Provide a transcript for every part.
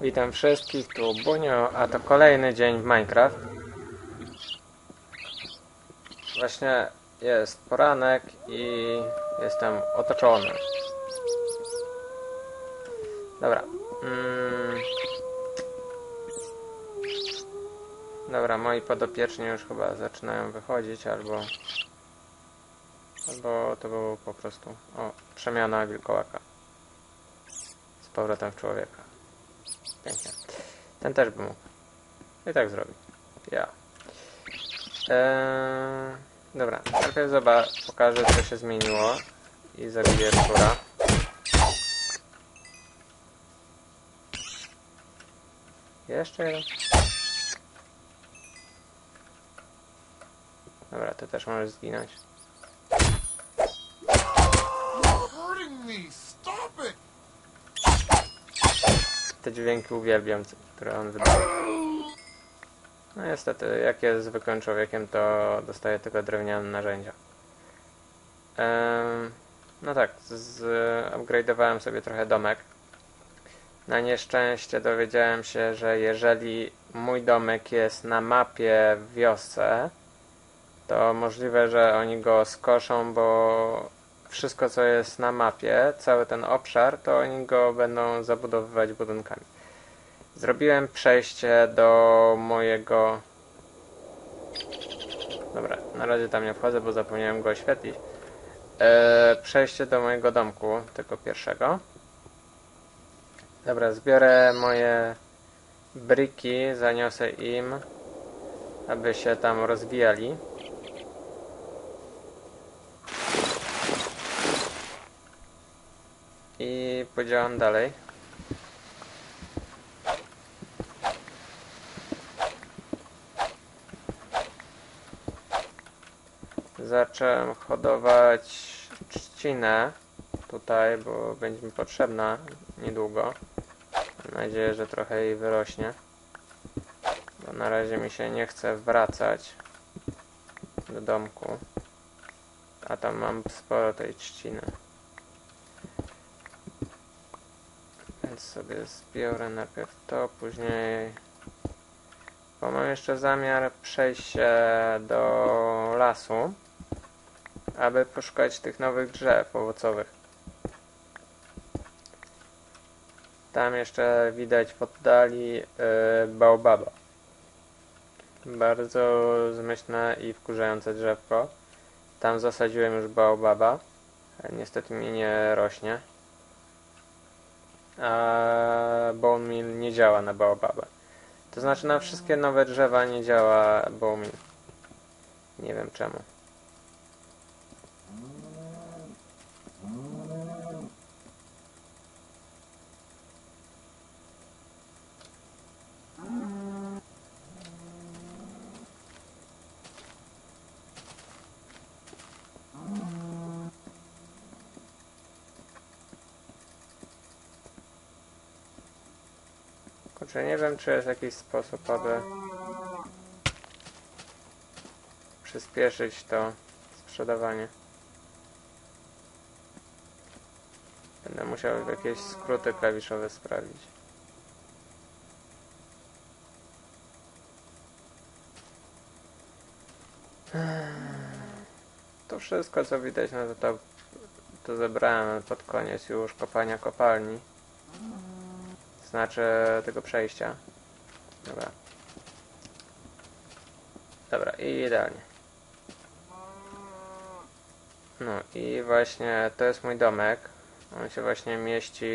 Witam wszystkich, tu Bunio, a to kolejny dzień w Minecraft. Właśnie jest poranek i jestem otoczony. Dobra. Mm. Dobra, moi podopieczni już chyba zaczynają wychodzić, albo... Albo to było po prostu... O, przemiana wilkołaka. Z powrotem w człowieka. Pięknie. Ten też by mógł. I tak zrobi. Ja. Eee, dobra, najpierw zobacz, pokażę co się zmieniło i zabiję szczura. Jeszcze jeden. Dobra, ty też możesz zginąć. Te dźwięki uwielbiam, które on wydaje. No niestety, jak jest zwykłym człowiekiem, to dostaje tylko drewniane narzędzia. Em, no tak, upgrade'owałem sobie trochę domek. Na nieszczęście dowiedziałem się, że jeżeli mój domek jest na mapie w wiosce, to możliwe, że oni go skoszą, bo wszystko co jest na mapie, cały ten obszar, to oni go będą zabudowywać budynkami. Zrobiłem przejście do mojego. Dobra, na razie tam nie wchodzę, bo zapomniałem go oświetlić. E, przejście do mojego domku, tego pierwszego. Dobra, zbiorę moje briki, zaniosę im, aby się tam rozwijali. I podziałam dalej. Zacząłem hodować trzcinę tutaj, bo będzie mi potrzebna niedługo. Mam nadzieję, że trochę jej wyrośnie. Bo na razie mi się nie chce wracać do domku. A tam mam sporo tej trzciny. Więc sobie zbiorę najpierw to, później... Bo mam jeszcze zamiar przejść się do lasu, aby poszukać tych nowych drzew owocowych. Tam jeszcze widać w oddali yy, baobaba. Bardzo zmyślne i wkurzające drzewko. Tam zasadziłem już baobaba. ale Niestety mi nie rośnie bone meal nie działa na baobabę. To znaczy na wszystkie nowe drzewa nie działa bone. Nie wiem czemu. Kurczę, nie wiem czy jest jakiś sposób, aby przyspieszyć to sprzedawanie. Będę musiał jakieś skróty klawiszowe sprawdzić. To wszystko co widać, no to, to, to zebrałem pod koniec już kopania kopalni. Znaczy tego przejścia. Dobra. Dobra, i idealnie. No i właśnie to jest mój domek. On się właśnie mieści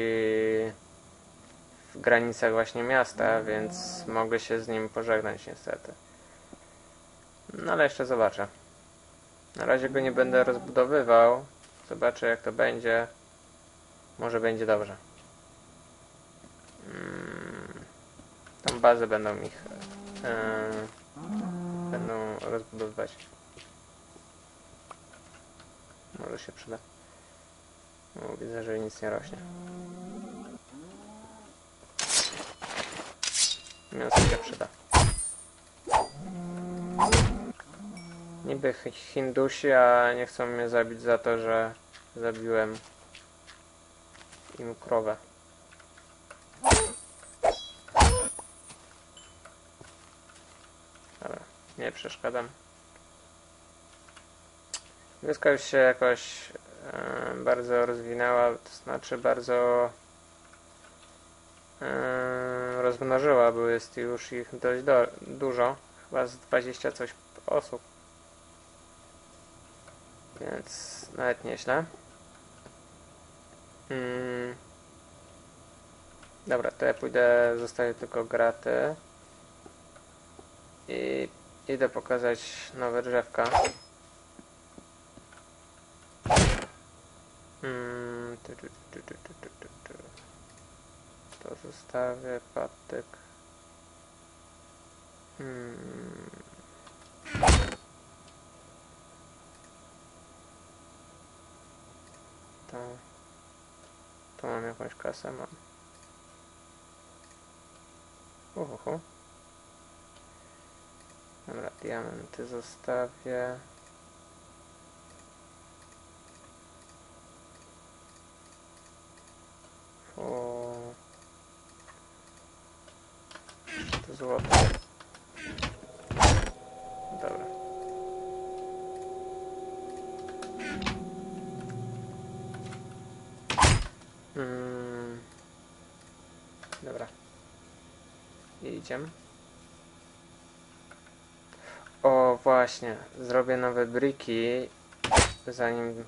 w granicach właśnie miasta, więc mogę się z nim pożegnać niestety. No ale jeszcze zobaczę. Na razie go nie będę rozbudowywał. Zobaczę jak to będzie. Może będzie dobrze. Mm, Tą bazę będą ich e, będą rozbudowywać. Może się przyda. Widzę, że nic nie rośnie. Mięso się przyda. Niby Hindusi, a nie chcą mnie zabić za to, że zabiłem im krowę. Przeszkadzam. Wioska już się jakoś e, bardzo rozwinęła, to znaczy bardzo e, rozmnożyła, bo jest już ich dość do, dużo, chyba z 20 coś osób. Więc nawet nieźle. Mm. Dobra, to ja pójdę, zostawię tylko graty. Idę pokazać nowe drzewka. To zostawię patyk. Hmm. To, to mam jakąś kasę, mam. Uhuhu. Dobra, diamenty zostawię. O. To złoto. Dobra. Mm. Dobra. I idziemy. O, właśnie. Zrobię nowe briki. Zanim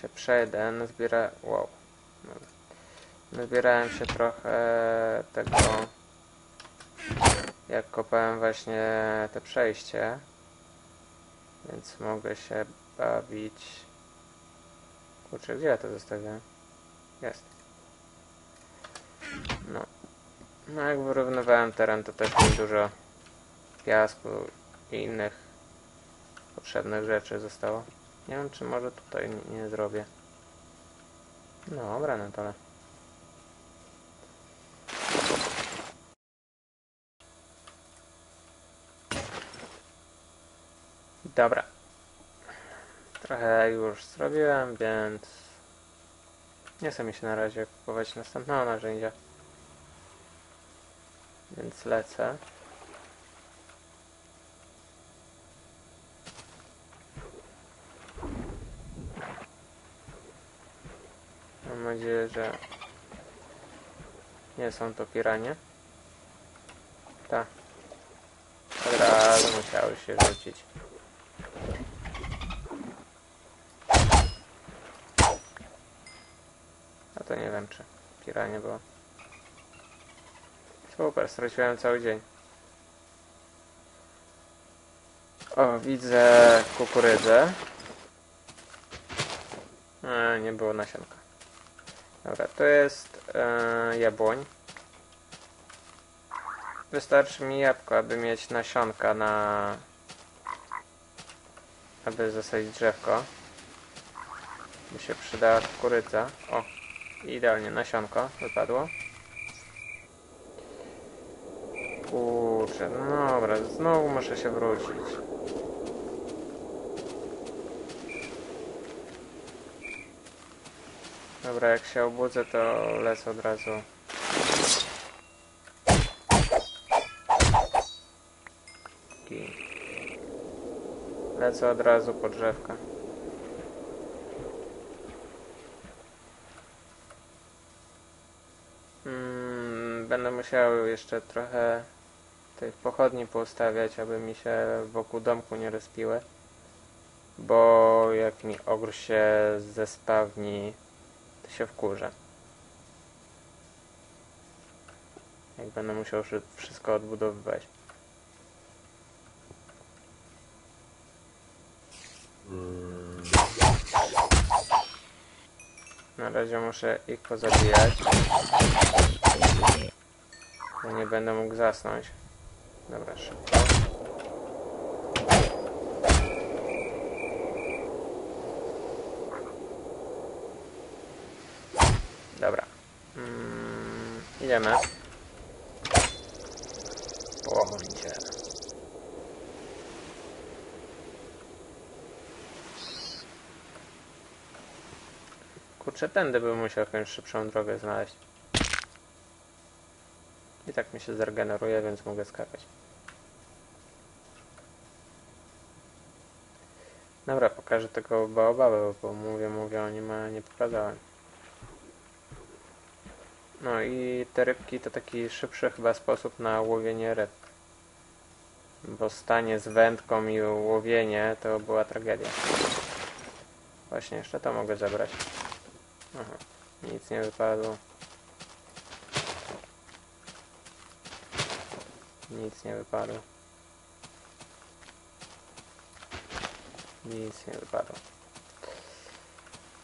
się przejdę, nazbiera... Wow. Nazbierałem się trochę tego... Jak kopałem właśnie te przejście. Więc mogę się bawić... Kurczę, gdzie ja to zostawiłem? Jest. No. No jak wyrównywałem teren, to też mi dużo piasku i innych potrzebnych rzeczy zostało. Nie wiem, czy może tutaj nie, zrobię. No, dobra, no to. Dobra. Trochę już zrobiłem, więc nie chcę mi się na razie kupować następnego narzędzia. Więc lecę. Mam nadzieję, że nie są to piranie. Tak. Od razu musiały się rzucić. A to nie wiem, czy piranie było. Super, straciłem cały dzień. O, widzę kukurydzę. E, nie było nasionka. Dobra, to jest e, jabłoń. Wystarczy mi jabłko, aby mieć nasionka na... aby zasadzić drzewko. By się przydała kukurydza. O, idealnie nasionko wypadło. Kurczę, no dobra, znowu muszę się wrócić. Dobra, jak się obudzę, to lecę od razu. Lecę od razu po drzewka. Mm, będę musiał jeszcze trochę tych pochodni poustawiać, aby mi się wokół domku nie rozpiły. Bo jak mi ogr się zespawni, się wkurzę. Jak będę musiał wszy- wszystko odbudowywać. Na razie muszę ich pozabijać. Bo nie będę mógł zasnąć. Dobra, szybko. Idziemy. Połoń. Kurczę, tędy bym musiał jakąś szybszą drogę znaleźć. I tak mi się zregeneruje, więc mogę skakać. Dobra, pokażę tego baobaba, bo mówię, mówię o nim, a nie pokazałem. No i te rybki to taki szybszy chyba sposób na łowienie ryb. Bo stanie z wędką i łowienie to była tragedia. Właśnie, jeszcze to mogę zabrać. Aha, nic nie wypadło. Nic nie wypadło. Nic nie wypadło.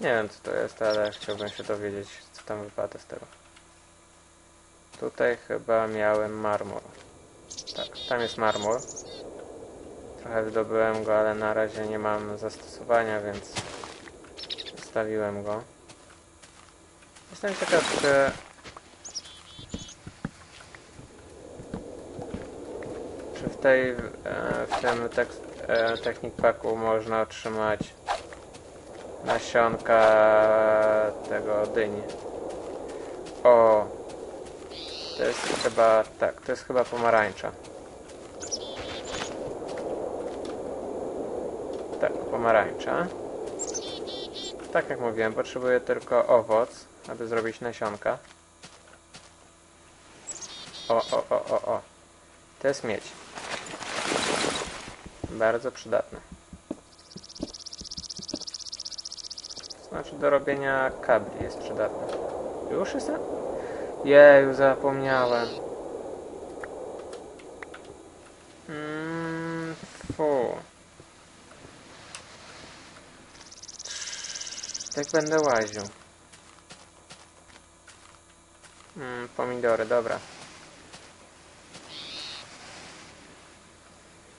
Nie wiem co to jest, ale chciałbym się dowiedzieć co tam wypada z tego. Tutaj chyba miałem marmur. Tak, tam jest marmur. Trochę wydobyłem go, ale na razie nie mam zastosowania, więc zostawiłem go. Jestem ciekaw, czy... Czy w tej, e, w tym tekst, e, Technic Packu można otrzymać nasionka tego dyni. O! To jest chyba, tak, to jest chyba pomarańcza. Tak, pomarańcza. Tak jak mówiłem, potrzebuję tylko owoc, aby zrobić nasionka. O, o, o, o, o. To jest miedź. Bardzo przydatne. Znaczy do robienia kabli jest przydatne. Już jestem? Jeju, zapomniałem. Mm, fu. Tak będę łaził. Mm, pomidory, dobra.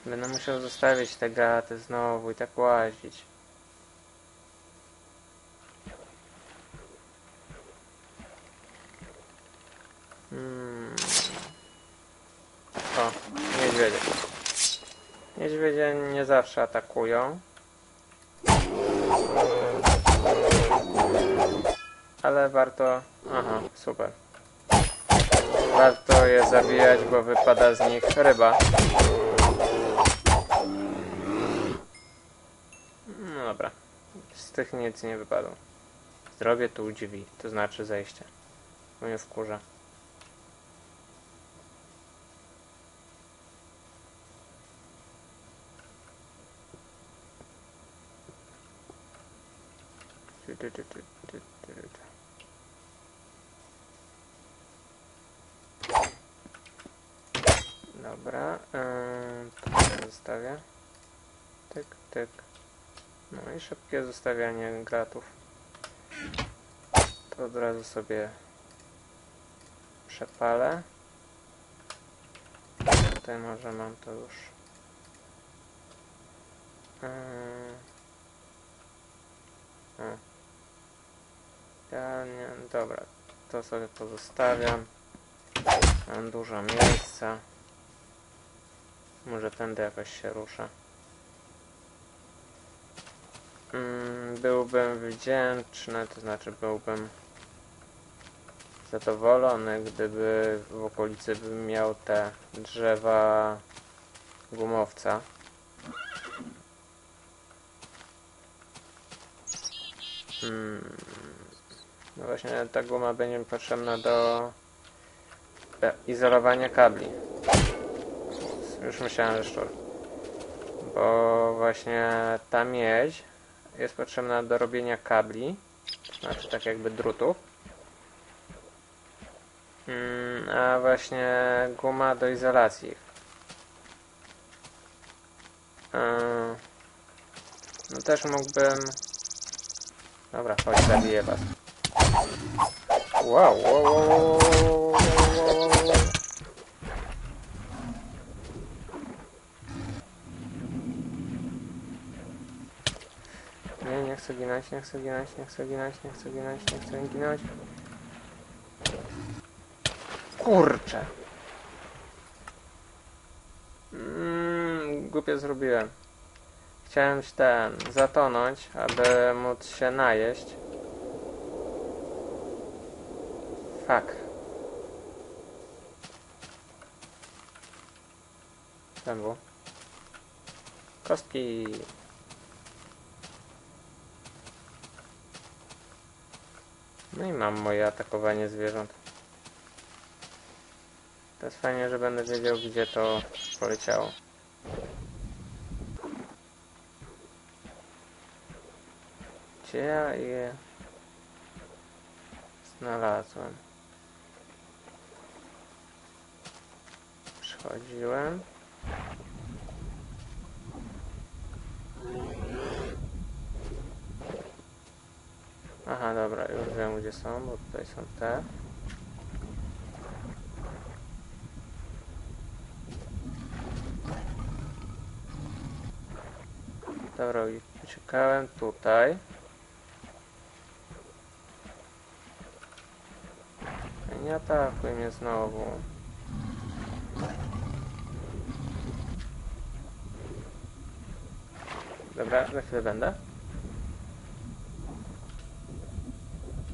Będę musiał zostawić te graty znowu i tak łazić. Hmm. O, niedźwiedzie. Niedźwiedzie nie zawsze atakują. Ale warto... Aha, super. Warto je zabijać, bo wypada z nich ryba. No dobra. Z tych nic nie wypadło. Zrobię tu drzwi, to znaczy zejście. Mnie wkurza. Tu, tu, tu, tu. Dobra, yy, to zostawię. Tyk, tyk. No i szybkie zostawianie gratów. To od razu sobie przepalę. Tutaj może mam to już. Yy. O. Dobra, to sobie pozostawiam. Mam dużo miejsca. Może tędy jakoś się ruszę. Mm, byłbym wdzięczny, to znaczy byłbym zadowolony, gdyby w okolicy bym miał te drzewa gumowca. Hmm. No właśnie ta guma będzie potrzebna do izolowania kabli. Już myślałem, że szczur. Bo właśnie ta miedź jest potrzebna do robienia kabli. Znaczy tak jakby drutów. Mm, a właśnie guma do izolacji. Yy, No też mógłbym... Dobra, chodź, zabiję was. Wow, wow, wow, wow, wow, wow, wow, wow. Nie, nie chcę ginać, nie chcę ginać, nie chcę ginać, nie chcę ginać, nie chcę ginać. Kurczę. Mmm, głupie zrobiłem. Chciałem się ten, zatonąć, aby móc się najeść. Tak. Znowu. Kostki. No i mam moje atakowanie zwierząt. To jest fajnie, że będę wiedział, gdzie to poleciało. Gdzie ja je znalazłem? Przechodziłem. Aha, dobra, już wiem gdzie są, bo tutaj są te. Dobra, uciekałem tutaj. Nie atakuj mnie znowu. Dobra, za chwilę będę.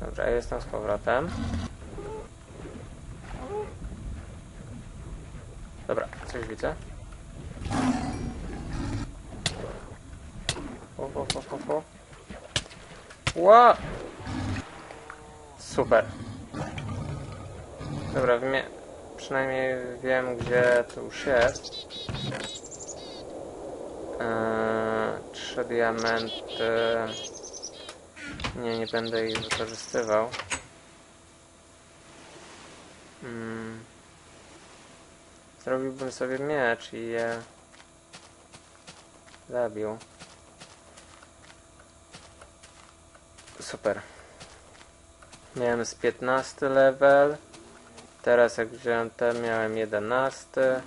Dobra, jestem z powrotem. Dobra, coś widzę. O, o, o, o, o. Ła! Super. Dobra, wmie- przynajmniej wiem, gdzie to już jest. Eee, trzy diamenty. Nie, nie będę ich wykorzystywał. Mm. Zrobiłbym sobie miecz i je zabił. Super. Miałem z 15 level. Teraz jak wziąłem te miałem 11.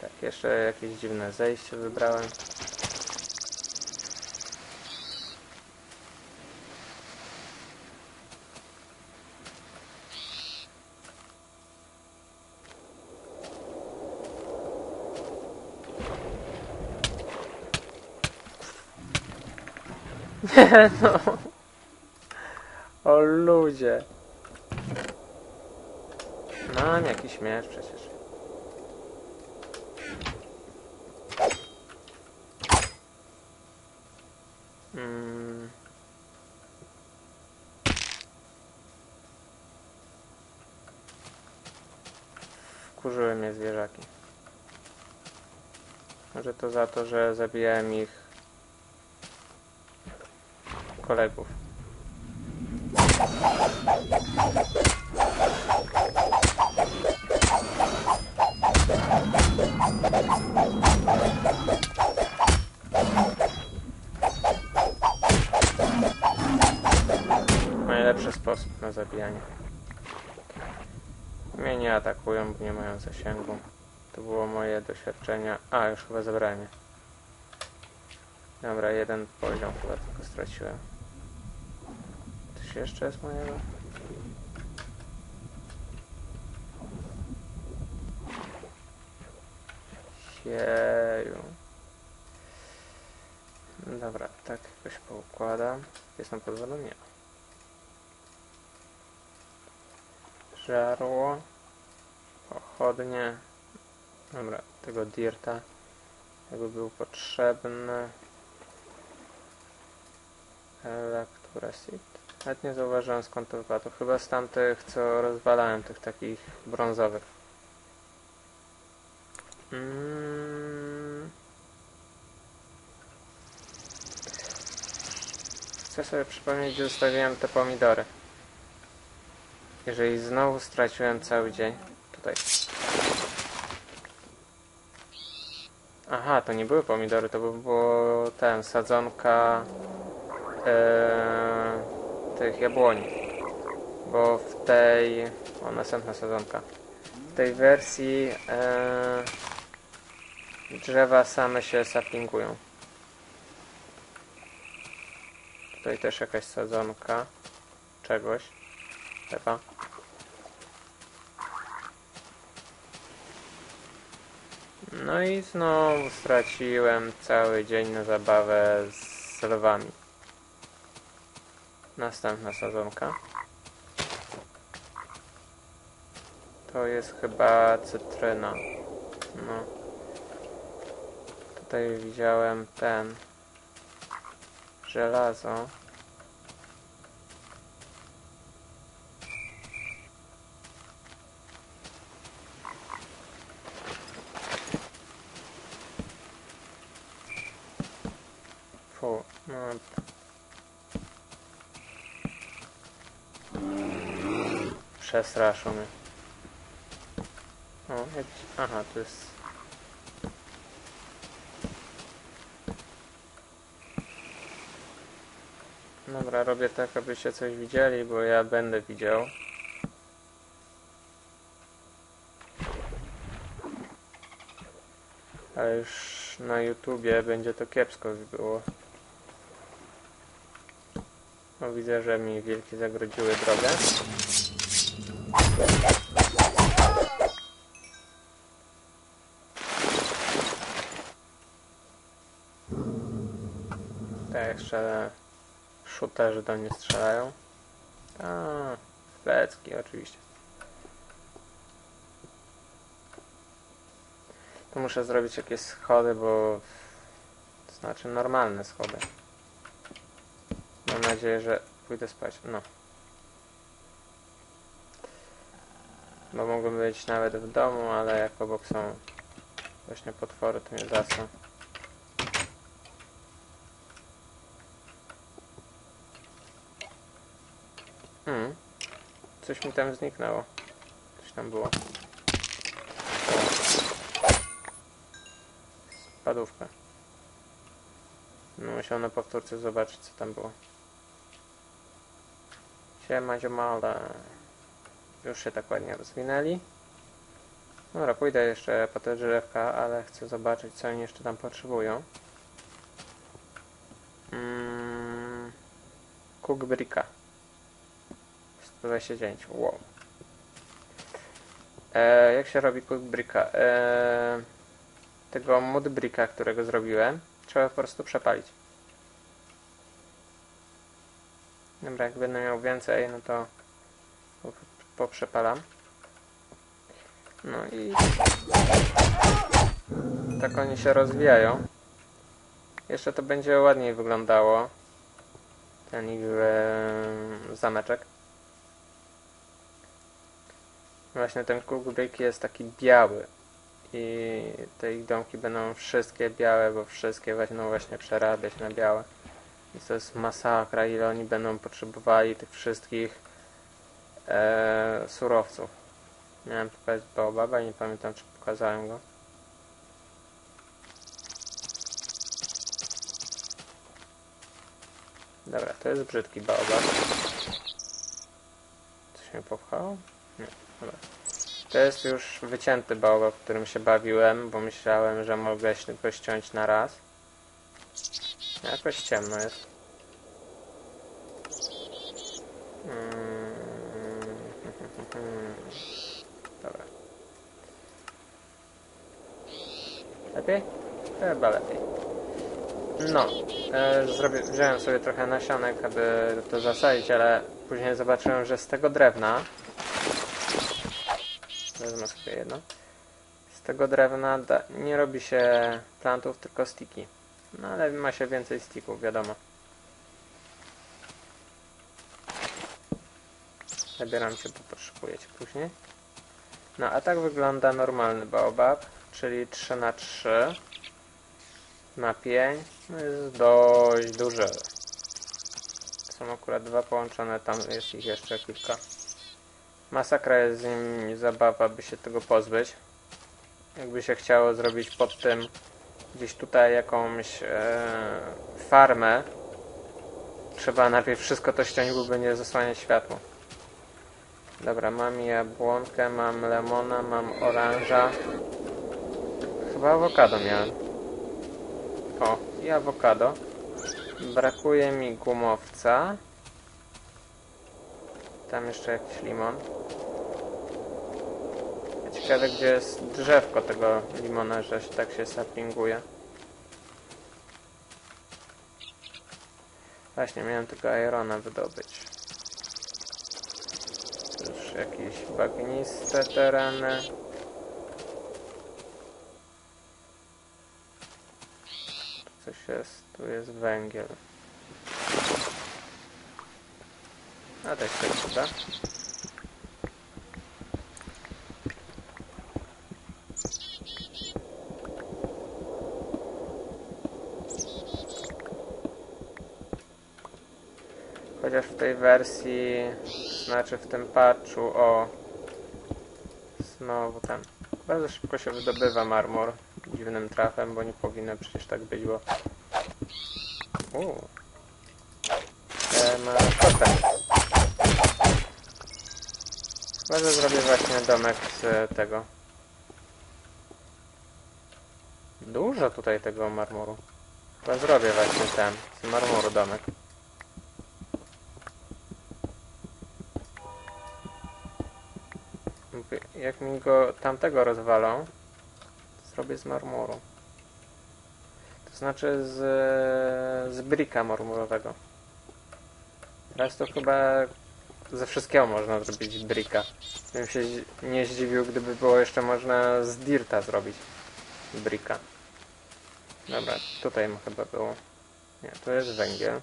Tak, jeszcze jakieś dziwne zejście wybrałem. Nie no. O ludzie. Mam jakiś miecz przecież. Wkurzyły mnie zwierzaki. Może to za to, że zabijałem ich kolegów. Najlepszy sposób na zabijanie. Mnie nie atakują, bo nie mają zasięgu. To było moje doświadczenia. A, już chyba zabrałem je. Dobra, jeden poziom chyba tylko straciłem. Coś jeszcze jest mojego? Jeju. Dobra, tak jakoś poukładam. Jest na pozwolę? Nie. Żarło. Pochodnie. Dobra, tego dirta. Jakby był potrzebny. Electrosit. Nawet nie zauważyłem skąd to wypadło. Chyba z tamtych, co rozwalałem, tych takich brązowych. Mm. Chcę sobie przypomnieć, gdzie zostawiłem te pomidory. Jeżeli znowu straciłem cały dzień. Tutaj. Aha, to nie były pomidory, to by było ten, sadzonka e, tych jabłoni. Bo w tej... O, następna sadzonka. W tej wersji e, drzewa same się sapingują. Tutaj też jakaś sadzonka czegoś. Chyba. No i znowu straciłem cały dzień na zabawę z lwami. Następna sadzonka. To jest chyba cytryna. No. Tutaj widziałem ten. żelazo. Fu, no. Mnie. O, jakiś... Aha, to jest... Dobra, robię tak, abyście coś widzieli, bo ja będę widział. Ale już na YouTubie będzie to kiepsko było. No widzę, że mi wilki zagrodziły drogę. Jeszcze shooterzy do mnie strzelają. A, plecki oczywiście. Tu muszę zrobić jakieś schody, bo... To znaczy normalne schody. Mam nadzieję, że pójdę spać. No. Bo mogłem być nawet w domu, ale jak obok są właśnie potwory, to mnie zasną. Coś mi tam zniknęło. Coś tam było. Spadówka. No, musiał na powtórce zobaczyć, co tam było. Siema, ziomale. Już się tak ładnie rozwinęli. No, dobra, pójdę jeszcze po te drzewka, ale chcę zobaczyć, co oni jeszcze tam potrzebują. Mm, 29, wow. E, jak się robi quick? E, tego mod którego zrobiłem, trzeba po prostu przepalić. Dobra, jak będę no miał więcej, no to poprzepalam. No i tak oni się rozwijają. Jeszcze to będzie ładniej wyglądało. Ten ich yy, zameczek. Właśnie ten Cookbrick jest taki biały. I te ich domki będą wszystkie białe, bo wszystkie weźmą właśnie przerabiać na białe. I to jest masakra, ile oni będą potrzebowali tych wszystkich e, surowców. Miałem pokazać baobaba i nie pamiętam, czy pokazałem go. Dobra, to jest brzydki baobab. Coś mnie popchało? Nie, dobra. To jest już wycięty baobab, którym się bawiłem, bo myślałem, że mogę go ściąć na raz. Jakoś ciemno jest. Mm. Dobra. Lepiej? Chyba lepiej. No, e, zrobię, wziąłem sobie trochę nasionek, aby to zasadzić, ale później zobaczyłem, że z tego drewna wezmę sobie jedno. Z tego drewna nie robi się plantów, tylko stiki. No ale ma się więcej stików, wiadomo. Zabieram cię, bo potrzebuję cię później. No a tak wygląda normalny baobab czyli 3 na 3 na pień no jest dość duży. Są akurat dwa połączone, tam jest ich jeszcze kilka Masakra jest z nim zabawa, by się tego pozbyć. Jakby się chciało zrobić pod tym gdzieś tutaj jakąś e, farmę, trzeba najpierw wszystko to ściąć, by nie zasłaniać światło. Dobra, mam jabłonkę, mam lemona, mam oranża. Chyba awokado miałem. O, i awokado. Brakuje mi gumowca. Tam jeszcze jakiś limon. Ciekawe gdzie jest drzewko tego limona, że się tak się saplinguje. Właśnie miałem tylko irona wydobyć. Tu Już jakieś bagniste tereny. Tu coś jest, tu jest węgiel. A też się przyda. Chociaż w tej wersji, znaczy w tym patchu, o znowu ten. Bardzo szybko się wydobywa marmur dziwnym trafem, bo nie powinno przecież tak być, bo Uuu. E, ma. Chyba, że zrobię właśnie domek z tego. Dużo tutaj tego marmuru. Chyba zrobię właśnie ten, z marmuru domek. Jak mi go tamtego rozwalą, zrobię z marmuru. To znaczy z, z brika marmurowego. Teraz to chyba ze wszystkiego można zrobić brika. Bym się nie zdziwił, gdyby było jeszcze można z dirta zrobić brika. Dobra, tutaj chyba było. Nie, to jest węgiel.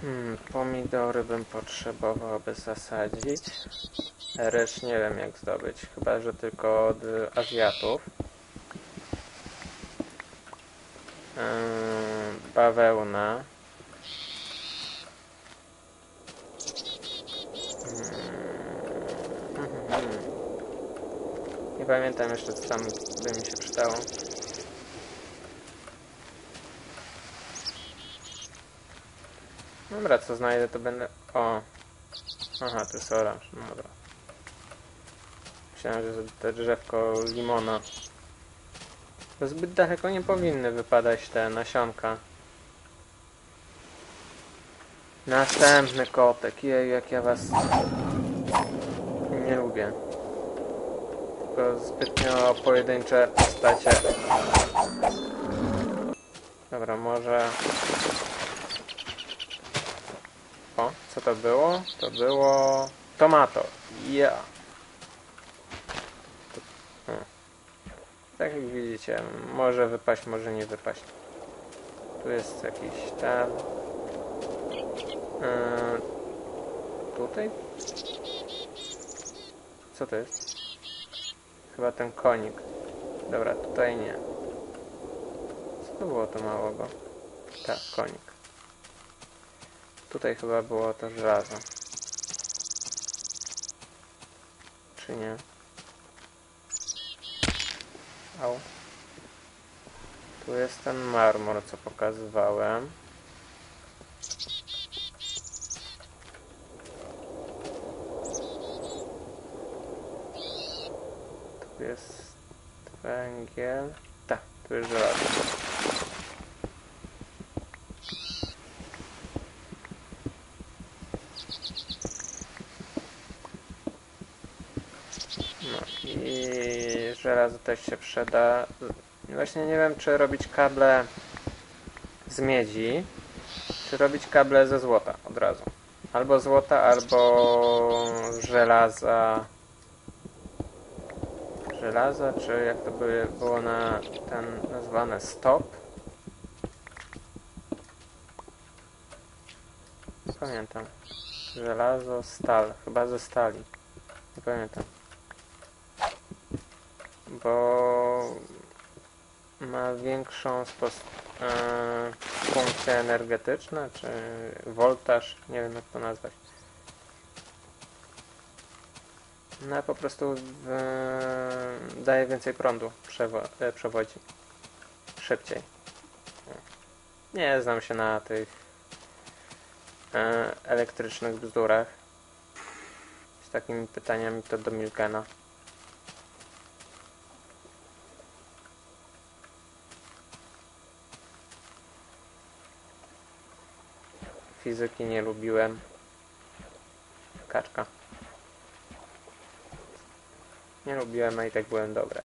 Hmm, pomidory bym potrzebował, by zasadzić. Ryż nie wiem jak zdobyć, chyba że tylko od Azjatów. Ym, bawełna. Mhm. Nie pamiętam jeszcze co tam by mi się przydało. Dobra, co znajdę to będę... O! Aha, to jest oranż, no dobra. Myślałem, że to drzewko limona. Zbyt daleko nie powinny wypadać te nasionka. Następny kotek. Jej, jak ja was nie lubię. Tylko zbytnio pojedyncze postacie. Dobra, może... O, co to było? To było... Tomato. Ja. Tak jak widzicie, może wypaść, może nie wypaść. Tu jest jakiś ten... Yy, tutaj? Co to jest? Chyba ten konik. Dobra, tutaj nie. Co to było to małego? Tak, konik. Tutaj chyba było to żelazo. Czy nie? Au. Tu jest ten marmur, co pokazywałem. Tu jest węgiel. Tak, tu jest żelazo. No i żelazo też się przyda. Właśnie nie wiem, czy robić kable z miedzi, czy robić kable ze złota od razu. Albo złota, albo żelaza. Żelaza, czy jak to by było na ten nazwane stop? Pamiętam. Żelazo, stal. Chyba ze stali. Nie pamiętam bo ma większą e, funkcję energetyczną, czy woltaż, nie wiem jak to nazwać. No po prostu e, daje więcej prądu, przewo- e, przewodzi szybciej. Nie znam się na tych elektrycznych bzdurach. Z takimi pytaniami to do Milkena. Fizyki nie lubiłem. Kaczka. Nie lubiłem, a i tak byłem dobry.